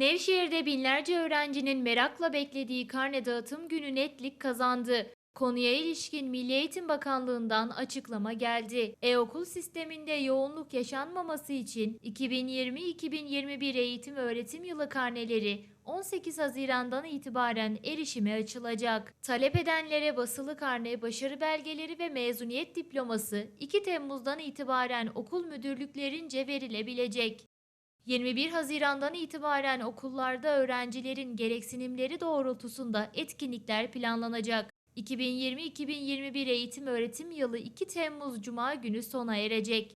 Nevşehir'de binlerce öğrencinin merakla beklediği karne dağıtım günü netlik kazandı. Konuya ilişkin Milli Eğitim Bakanlığı'ndan açıklama geldi. E-okul sisteminde yoğunluk yaşanmaması için 2020-2021 eğitim öğretim yılı karneleri 18 Haziran'dan itibaren erişime açılacak. Talep edenlere basılı karne, başarı belgeleri ve mezuniyet diploması 2 Temmuz'dan itibaren okul müdürlüklerince verilebilecek. 21 Haziran'dan itibaren okullarda öğrencilerin gereksinimleri doğrultusunda etkinlikler planlanacak. 2020-2021 eğitim öğretim yılı 2 Temmuz Cuma günü sona erecek.